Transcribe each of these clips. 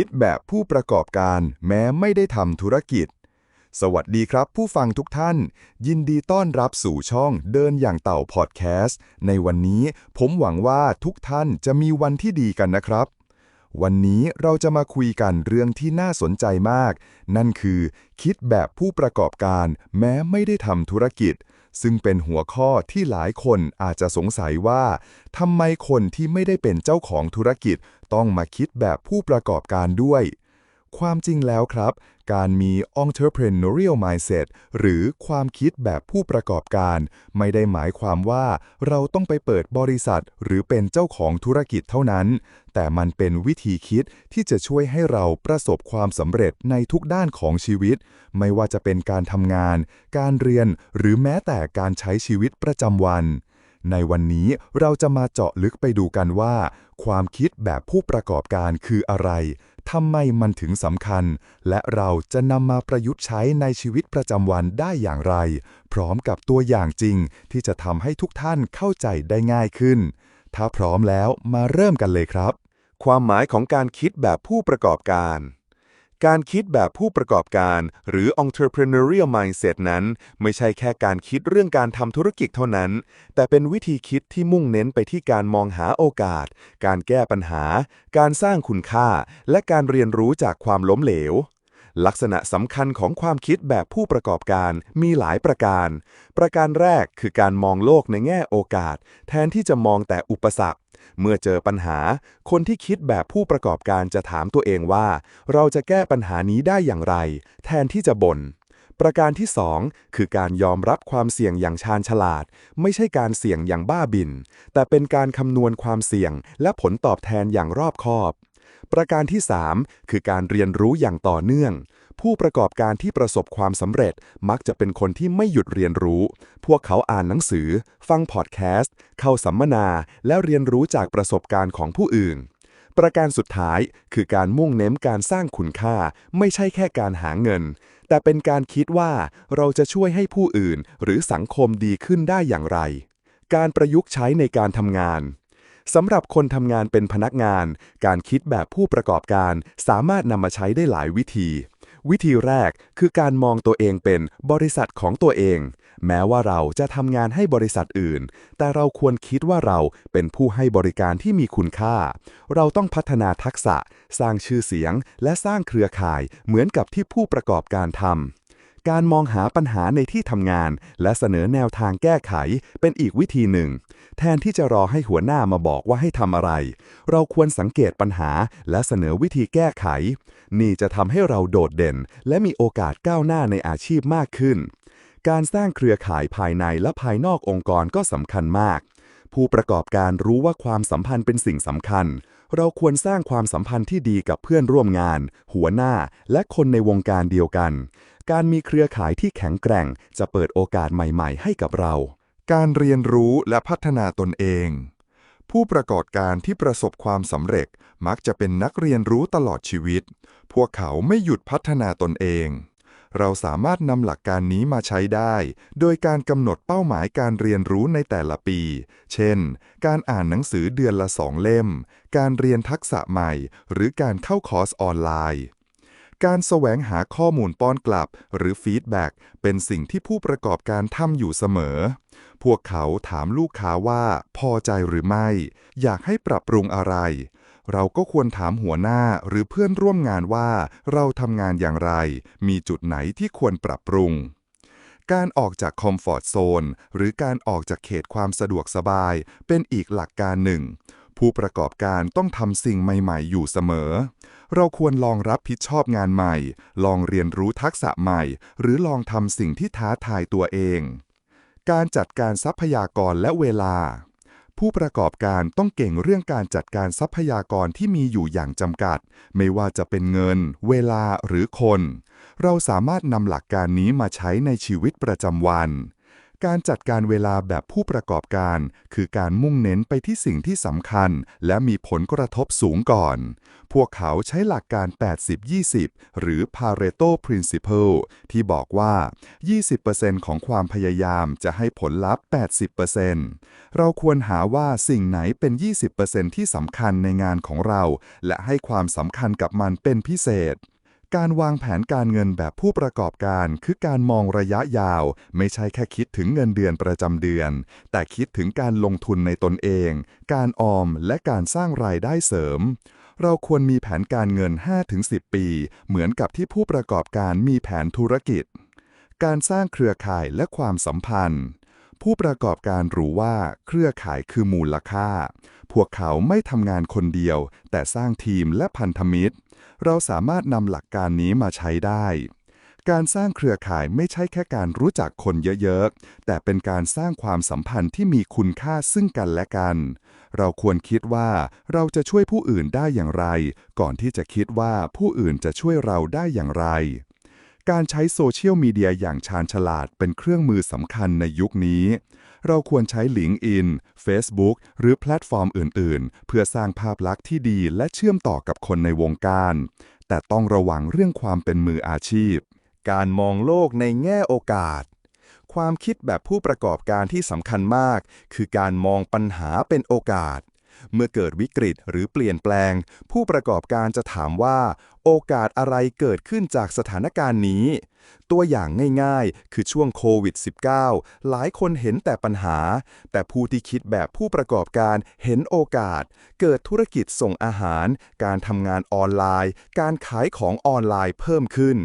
คิดแบบผู้ประกอบการแม้ไม่ได้ทำธุรกิจ สวัสดีครับผู้ฟังทุกท่าน ยินดีต้อนรับสู่ช่องเดินอย่างเต่าพอดแคสต์ ในวันนี้ผมหวังว่าทุกท่านจะมีวันที่ดีกันนะครับ วันนี้เราจะมาคุยกันเรื่องที่น่าสนใจมาก นั่นคือ คิดแบบผู้ประกอบการแม้ไม่ได้ทำธุรกิจ ซึ่งเป็นหัวข้อที่หลายคนอาจจะสงสัยว่าทำไมคนที่ไม่ได้เป็นเจ้าของธุรกิจต้องมาคิดแบบผู้ประกอบการด้วย ความจริงแล้วครับ การมี entrepreneurial mindset หรือความคิดแบบผู้ประกอบการ ไม่ได้หมายความว่าเราต้องไปเปิดบริษัท หรือเป็นเจ้าของธุรกิจเท่านั้น แต่มันเป็นวิธีคิดที่จะช่วยให้เราประสบความสำเร็จในทุกด้านของชีวิต ไม่ว่าจะเป็นการทำงาน การเรียน หรือแม้แต่การใช้ชีวิตประจำวันในวันนี้เราจะมาเจาะลึกไปดูกันว่า ความคิดแบบผู้ประกอบการคืออะไร ทำไมมันถึงสำคัญ และเราจะนำมาประยุกต์ใช้ในชีวิตประจำวันได้อย่างไร พร้อมกับตัวอย่างจริงที่จะทำให้ทุกท่านเข้าใจได้ง่ายขึ้น ถ้าพร้อมแล้วมาเริ่มกันเลยครับ ความหมายของการคิดแบบผู้ประกอบการ การคิดแบบผู้ประกอบการ หรือ entrepreneurial mindset นั้น ไม่ใช่แค่การคิดเรื่องการทำธุรกิจเท่านั้น แต่เป็นวิธีคิดที่มุ่งเน้นไปที่การมองหาโอกาส การแก้ปัญหา การสร้างคุณค่า และการเรียนรู้จากความล้มเหลว ลักษณะสำคัญของความคิดแบบผู้ประกอบการมีหลายประการ ประการแรกคือการมองโลกในแง่โอกาส แทนที่จะมองแต่อุปสรรค เมื่อเจอปัญหา คนที่คิดแบบผู้ประกอบการจะถามตัวเองว่า เราจะแก้ปัญหานี้ได้อย่างไร แทนที่จะบน่นประการที่ 2 คือการยอมรับความเสี่ยงอย่างชาญฉลาด ไม่ใช่การเสี่ยงอย่างบ้าบิน แต่เป็นการคำนวณความเสี่ยงและผลตอบแทนอย่างรอบคอบ ประการที่ 3 คือการเรียนรู้อย่างต่อเนื่อง ผู้ประกอบการที่ประสบความสำเร็จมักจะเป็นคนที่ไม่หยุดเรียนรู้ พวกเขาอ่านหนังสือ ฟังพอดแคสต์ เข้าสัมมนา และเรียนรู้จากประสบการณ์ของผู้อื่น ประการสุดท้ายคือการมุ่งเน้นการสร้างคุณค่า ไม่ใช่แค่การหาเงิน แต่เป็นการคิดว่าเราจะช่วยให้ผู้อื่น หรือสังคมดีขึ้นได้อย่างไร การประยุกต์ใช้ในการทำงาน สำหรับคนทำงานเป็นพนักงาน การคิดแบบผู้ประกอบการสามารถนำมาใช้ได้หลายวิธี วิธีแรกคือการมองตัวเองเป็นบริษัทของตัวเอง แม้ว่าเราจะทำงานให้บริษัทอื่น แต่เราควรคิดว่าเราเป็นผู้ให้บริการที่มีคุณค่า เราต้องพัฒนาทักษะ สร้างชื่อเสียง และสร้างเครือข่ายเหมือนกับที่ผู้ประกอบการทำ การมองหาปัญหาในที่ทำงาน และเสนอแนวทางแก้ไขเป็นอีกวิธีหนึ่ง แทนที่จะรอให้หัวหน้ามาบอกว่าให้ทำอะไร เราควรสังเกตปัญหาและเสนอวิธีแก้ไข นี่จะทำให้เราโดดเด่น และมีโอกาสก้าวหน้าในอาชีพมากขึ้น การสร้างเครือข่ายภายในและภายนอกองค์กรก็สำคัญมาก ผู้ประกอบการรู้ว่าความสัมพันธ์เป็นสิ่งสำคัญเราควรสร้างความสัมพันธ์ที่ดีกับเพื่อนร่วมงาน หัวหน้า และคนในวงการเดียวกัน การมีเครือข่ายที่แข็งแกร่ง จะเปิดโอกาสใหม่ๆ ให้กับเรา การเรียนรู้และพัฒนาตนเอง ผู้ประกอบการที่ประสบความสำเร็จมักจะเป็นนักเรียนรู้ตลอดชีวิต พวกเขาไม่หยุดพัฒนาตนเอง เราสามารถนำหลักการนี้มาใช้ได้ โดยการกำหนดเป้าหมายการเรียนรู้ในแต่ละปี เช่น การอ่านหนังสือเดือนละสองเล่ม การเรียนทักษะใหม่ หรือการเข้าคอร์สออนไลน์ การแสวงหาข้อมูลป้อนกลับ หรือฟีดแบ็กเป็นสิ่งที่ผู้ประกอบการทำอยู่เสมอ พวกเขาถามลูกค้าว่า พอใจหรือไม่ อยากให้ปรับปรุงอะไร เราก็ควรถามหัวหน้าหรือเพื่อนร่วมงานว่า เราทำงานอย่างไร มีจุดไหนที่ควรปรับปรุงการออกจากคอมฟอร์ตโซนหรือการออกจากเขตความสะดวกสบาย เป็นอีกหลักการหนึ่ง ผู้ประกอบการต้องทำสิ่งใหม่ ๆ อยู่เสมอ เราควรลองรับผิดชอบงานใหม่ ลองเรียนรู้ทักษะใหม่ หรือลองทำสิ่งที่ท้าทายตัวเอง การจัดการทรัพยากรและเวลา ผู้ประกอบการต้องเก่งเรื่องการจัดการทรัพยากรที่มีอยู่อย่างจำกัด ไม่ว่าจะเป็นเงิน เวลาหรือคน เราสามารถนำหลักการนี้มาใช้ในชีวิตประจำวัน การจัดการเวลาแบบผู้ประกอบการ คือการมุ่งเน้นไปที่สิ่งที่สำคัญ และมีผลกระทบสูงก่อน พวกเขาใช้หลักการ 80-20 หรือ Pareto Principle ที่บอกว่า 20%ของความพยายามจะให้ผลลัพธ์ 80%เราควรหาว่าสิ่งไหนเป็น 20%ที่สำคัญในงานของเรา และให้ความสำคัญกับมันเป็นพิเศษ การวางแผนการเงินแบบผู้ประกอบการ คือการมองระยะยาว ไม่ใช่แค่คิดถึงเงินเดือนประจำเดือน แต่คิดถึงการลงทุนในตนเอง การออมและการสร้างรายได้เสริม เราควรมีแผนการเงิน 5-10 ปี เหมือนกับที่ผู้ประกอบการมีแผนธุรกิจ การสร้างเครือข่ายและความสัมพันธ์ผู้ประกอบการรู้ว่าเครือข่ายคือมูลค่า พวกเขาไม่ทำงานคนเดียว แต่สร้างทีมและพันธมิตร เราสามารถนำหลักการนี้มาใช้ได้ การสร้างเครือข่ายไม่ใช่แค่การรู้จักคนเยอะๆ แต่เป็นการสร้างความสัมพันธ์ที่มีคุณค่าซึ่งกันและกัน เราควรคิดว่าเราจะช่วยผู้อื่นได้อย่างไร ก่อนที่จะคิดว่าผู้อื่นจะช่วยเราได้อย่างไรการใช้โซเชียลมีเดียอย่างชาญฉลาดเป็นเครื่องมือสำคัญในยุคนี้ เราควรใช้ LinkedIn Facebook หรือแพลตฟอร์มอื่น ๆ เพื่อสร้างภาพลักษณ์ที่ดีและเชื่อมต่อกับคนในวงการ แต่ต้องระวังเรื่องความเป็นมืออาชีพ การมองโลกในแง่โอกาส ความคิดแบบผู้ประกอบการที่สำคัญมาก คือการมองปัญหาเป็นโอกาส เมื่อเกิดวิกฤตหรือเปลี่ยนแปลง ผู้ประกอบการจะถามว่า โอกาสอะไรเกิดขึ้นจากสถานการณ์นี้ ตัวอย่างง่ายๆ คือช่วงโควิด -19 หลายคนเห็นแต่ปัญหา แต่ผู้ที่คิดแบบผู้ประกอบการเห็นโอกาส เกิดธุรกิจส่งอาหาร การทำงานออนไลน์ การขายของออนไลน์เพิ่มขึ้น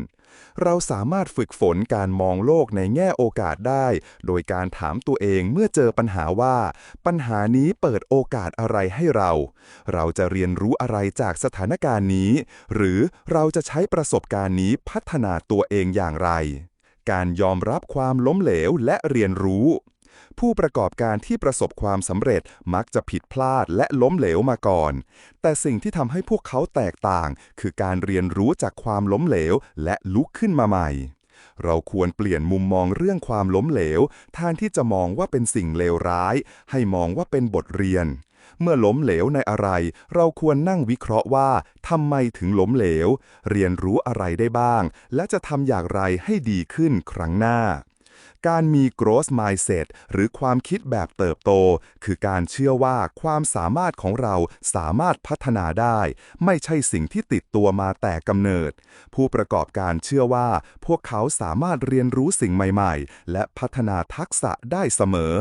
เราสามารถฝึกฝนการมองโลกในแง่โอกาสได้ โดยการถามตัวเองเมื่อเจอปัญหาว่า ปัญหานี้เปิดโอกาสอะไรให้เรา เราจะเรียนรู้อะไรจากสถานการณ์นี้ หรือเราจะใช้ประสบการณ์นี้พัฒนาตัวเองอย่างไร การยอมรับความล้มเหลวและเรียนรู้ ผู้ประกอบการที่ประสบความสำเร็จมักจะผิดพลาดและล้มเหลวมาก่อน แต่สิ่งที่ทำให้พวกเขาแตกต่าง คือการเรียนรู้จากความล้มเหลวและลุกขึ้นมาใหม่ เราควรเปลี่ยนมุมมองเรื่องความล้มเหลวแทนที่จะมองว่าเป็นสิ่งเลวร้าย ให้มองว่าเป็นบทเรียน เมื่อล้มเหลวในอะไร เราควรนั่งวิเคราะห์ว่าทำไมถึงล้มเหลว เรียนรู้อะไรได้บ้าง และจะทำอย่างไรให้ดีขึ้นครั้งหน้า การมี growth mindset หรือความคิดแบบเติบโต คือการเชื่อว่าความสามารถของเราสามารถพัฒนาได้ ไม่ใช่สิ่งที่ติดตัวมาแต่กำเนิด ผู้ประกอบการเชื่อว่า พวกเขาสามารถเรียนรู้สิ่งใหม่ๆ และพัฒนาทักษะได้เสมอ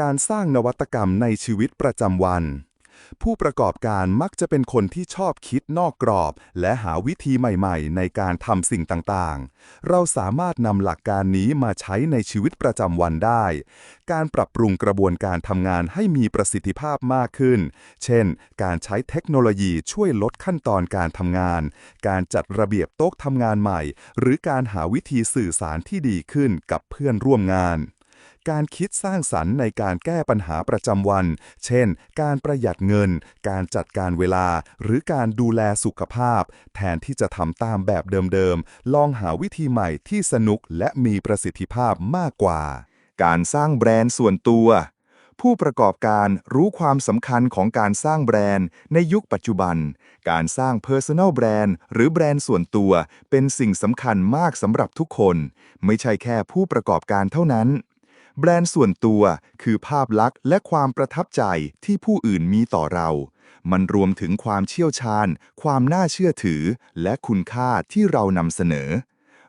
การสร้างนวัตกรรมในชีวิตประจำวัน ผู้ประกอบการมักจะเป็นคนที่ชอบคิดนอกกรอบ และหาวิธีใหม่ๆ ในการทำสิ่งต่างๆ เราสามารถนำหลักการนี้มาใช้ในชีวิตประจำวันได้ การปรับปรุงกระบวนการทำงานให้มีประสิทธิภาพมากขึ้น เช่น การใช้เทคโนโลยีช่วยลดขั้นตอนการทำงาน การจัดระเบียบโต๊ะทำงานใหม่ หรือการหาวิธีสื่อสารที่ดีขึ้นกับเพื่อนร่วมงาน การคิดสร้างสรรค์ในการแก้ปัญหาประจำวัน เช่น การประหยัดเงิน การจัดการเวลา หรือการดูแลสุขภาพ แทนที่จะทำตามแบบเดิมๆ ลองหาวิธีใหม่ที่สนุกและมีประสิทธิภาพมากกว่า การสร้างแบรนด์ส่วนตัว ผู้ประกอบการรู้ความสำคัญของการสร้างแบรนด์ในยุคปัจจุบัน การสร้าง Personal Brand หรือแบรนด์ส่วนตัว เป็นสิ่งสำคัญมากสำหรับทุกคน ไม่ใช่แค่ผู้ประกอบการเท่านั้น แบรนด์ส่วนตัวคือภาพลักษณ์และความประทับใจที่ผู้อื่นมีต่อเรา มันรวมถึงความเชี่ยวชาญ ความน่าเชื่อถือ และคุณค่าที่เรานำเสนอ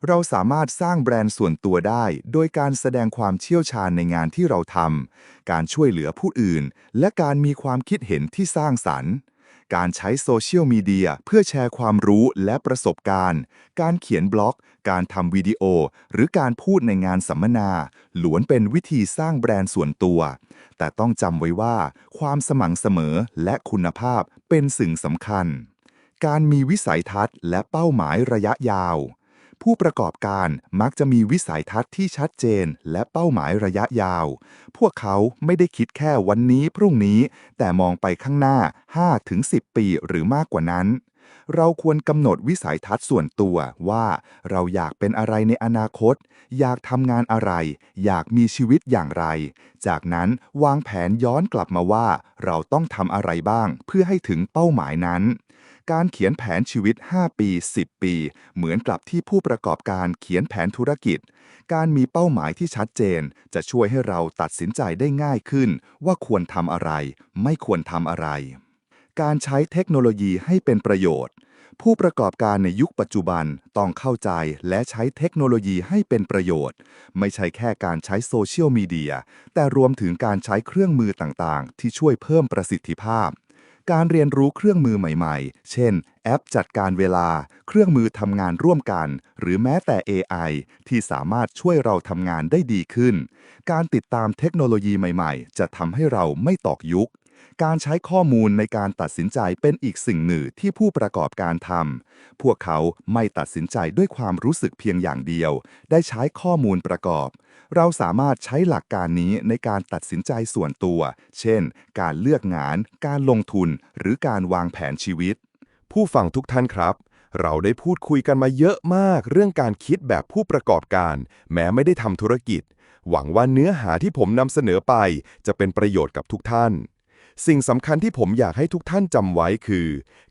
เราสามารถสร้างแบรนด์ส่วนตัวได้ โดยการแสดงความเชี่ยวชาญในงานที่เราทำ การช่วยเหลือผู้อื่น และการมีความคิดเห็นที่สร้างสรรค์ การใช้โซเชียลมีเดียเพื่อแชร์ความรู้และประสบการณ์ การเขียนบล็อก การทำวิดีโอ หรือการพูดในงานสัมมนาล้วนเป็นวิธีสร้างแบรนด์ส่วนตัว แต่ต้องจำไว้ว่า ความสม่ำเสมอและคุณภาพเป็นสิ่งสำคัญ การมีวิสัยทัศน์และเป้าหมายระยะยาว ผู้ประกอบการมักจะมีวิสัยทัศน์ที่ชัดเจน และเป้าหมายระยะยาว พวกเขาไม่ได้คิดแค่วันนี้พรุ่งนี้ แต่มองไปข้างหน้า 5-10 ปีหรือมากกว่านั้น เราควรกำหนดวิสัยทัศน์ส่วนตัวว่าเราอยากเป็นอะไรในอนาคต อยากทำงานอะไร อยากมีชีวิตอย่างไร จากนั้นวางแผนย้อนกลับมาว่า เราต้องทำอะไรบ้างเพื่อให้ถึงเป้าหมายนั้น การเขียนแผนชีวิต 5 ปี 10 ปี เหมือนกับที่ผู้ประกอบการเขียนแผนธุรกิจ การมีเป้าหมายที่ชัดเจน จะช่วยให้เราตัดสินใจได้ง่ายขึ้น ว่าควรทำอะไร ไม่ควรทำอะไร การใช้เทคโนโลยีให้เป็นประโยชน์ ผู้ประกอบการในยุคปัจจุบันต้องเข้าใจและใช้เทคโนโลยีให้เป็นประโยชน์ ไม่ใช่แค่การใช้โซเชียลมีเดีย แต่รวมถึงการใช้เครื่องมือต่างๆ ที่ช่วยเพิ่มประสิทธิภาพ การเรียนรู้เครื่องมือใหม่ๆ เช่น แอปจัดการเวลา เครื่องมือทำงานร่วมกัน หรือแม้แต่ AI ที่สามารถช่วยเราทำงานได้ดีขึ้น การติดตามเทคโนโลยีใหม่ๆ จะทำให้เราไม่ตอกยุค การใช้ข้อมูลในการตัดสินใจเป็นอีกสิ่งหนึ่งที่ผู้ประกอบการทำ พวกเขาไม่ตัดสินใจด้วยความรู้สึกเพียงอย่างเดียว ได้ใช้ข้อมูลประกอบ เราสามารถใช้หลักการนี้ในการตัดสินใจส่วนตัว เช่น การเลือกงาน การลงทุน หรือการวางแผนชีวิต ผู้ฟังทุกท่านครับ เราได้พูดคุยกันมาเยอะมากเรื่องการคิดแบบผู้ประกอบการ แม้ไม่ได้ทำธุรกิจ หวังว่าเนื้อหาที่ผมนำเสนอไป จะเป็นประโยชน์กับทุกท่าน สิ่งสำคัญที่ผมอยากให้ทุกท่านจำไว้คือ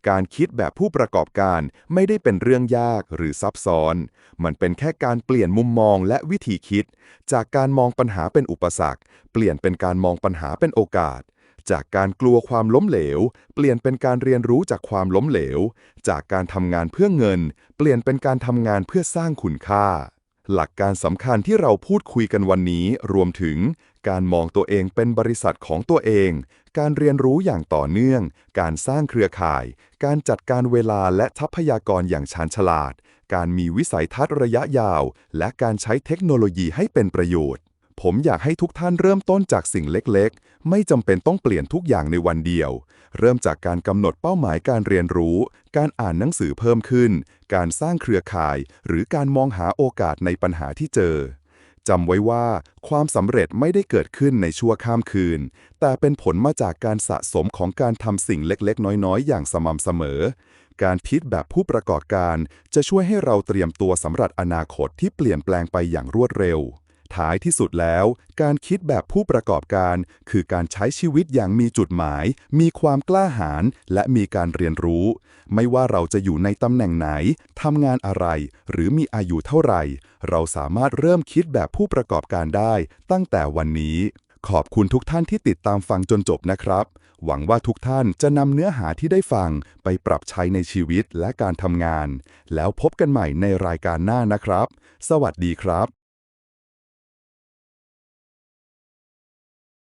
การคิดแบบผู้ประกอบการไม่ได้เป็นเรื่องยากหรือซับซ้อน มันเป็นแค่การเปลี่ยนมุมมองและวิธีคิด จากการมองปัญหาเป็นอุปสรรค เปลี่ยนเป็นการมองปัญหาเป็นโอกาส จากการกลัวความล้มเหลว เปลี่ยนเป็นการเรียนรู้จากความล้มเหลว จากการทำงานเพื่อเงิน เปลี่ยนเป็นการทำงานเพื่อสร้างคุณค่าหลักการสำคัญที่เราพูดคุยกันวันนี้ รวมถึง การมองตัวเองเป็นบริษัทของตัวเอง การเรียนรู้อย่างต่อเนื่อง การสร้างเครือข่าย การจัดการเวลาและทรัพยากรอย่างชาญฉลาด การมีวิสัยทัศน์ระยะยาว และการใช้เทคโนโลยีให้เป็นประโยชน์ ผมอยากให้ทุกท่านเริ่มต้นจากสิ่งเล็กๆ ไม่จำเป็นต้องเปลี่ยนทุกอย่างในวันเดียว เริ่มจากการกำหนดเป้าหมายการเรียนรู้ การอ่านหนังสือเพิ่มขึ้น การสร้างเครือข่าย หรือการมองหาโอกาสในปัญหาที่เจอ จำไว้ว่าความสำเร็จไม่ได้เกิดขึ้นในชั่วข้ามคืน แต่เป็นผลมาจากการสะสมของการทำสิ่งเล็กๆ น้อยๆ อย่างสม่ำเสมอ การคิดแบบผู้ประกอบการจะช่วยให้เราเตรียมตัวสำหรับอนาคตที่เปลี่ยนแปลงไปอย่างรวดเร็ว ท้ายที่สุดแล้ว การคิดแบบผู้ประกอบการ คือการใช้ชีวิตอย่างมีจุดหมาย มีความกล้าหาญและมีการเรียนรู้ ไม่ว่าเราจะอยู่ในตำแหน่งไหนทำงานอะไร หรือมีอายุเท่าไหร่ เราสามารถเริ่มคิดแบบผู้ประกอบการได้ ตั้งแต่วันนี้ ขอบคุณทุกท่านที่ติดตามฟังจนจบนะครับ หวังว่าทุกท่านจะนำเนื้อหาที่ได้ฟังไปปรับใช้ในชีวิตและการทำงาน แล้วพบกันใหม่ในรายการหน้านะครับ สวัสดีครับ